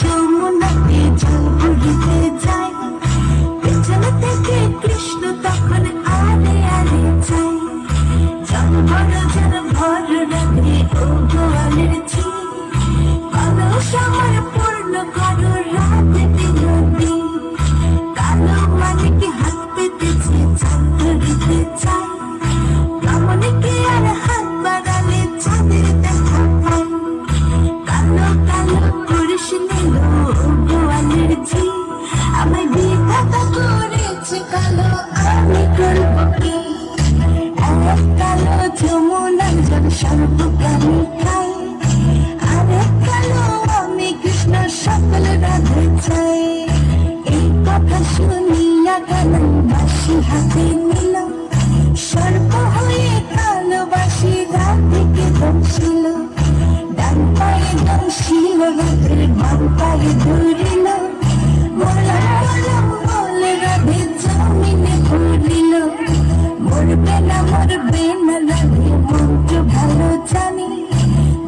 যমুনাতে জল ভরিতে আমি করব কি এক কালো যমুনা জল সর্বপ্রাণী খাই আরেক কালো আমি কৃষ্ণ সকল রাধে চাই এই কথা শুনিয়া কানাই বাসি হাতে নিল সর্প হয়ে কালোবাসি রাধিকে দমছিল ডান পায়ে দমছিল রাধের বাম পায়ে ধরিল না মরবে না রাধে মন্ত্র ভালো জানি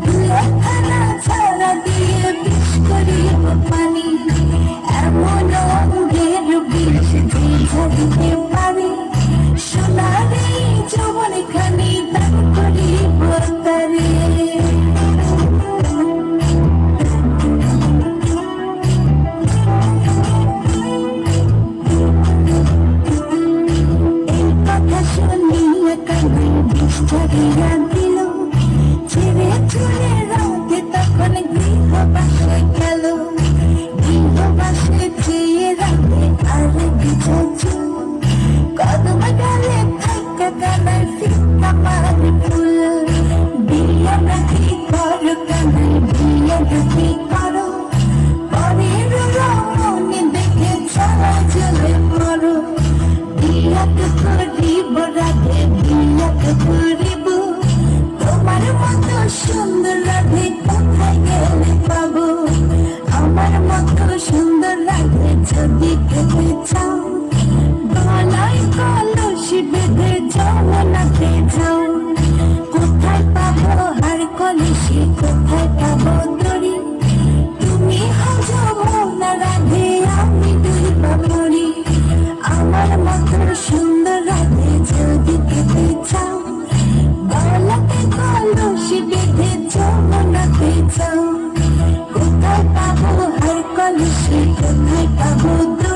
দুখানা ছাড়া দিয়ে বিষ করিব পানি এমন অঙ্গের বিষ যে ঝরিতে পারে সোনার যৌবন খানি দান করিব তারে এই বিষ ঝরিয়া দিল ছেড়ে চলে রাতে তখন গৃহবাসে গেল গৃহবাসে চেয়ে রাতে আর বিছাচ্ছি কদম গালে থাকা কানার ফিকা মার ফুল বিয়া নাকি করো কানাই বিয়া নাকি করিব তোমার মতো সুন্দর রাধে কোথায় গেলে পাবো? আমার মতো সুন্দর রাধে যদি তুমি চাও। কোথায় পাবো হার কলসি কোথায় পাবো।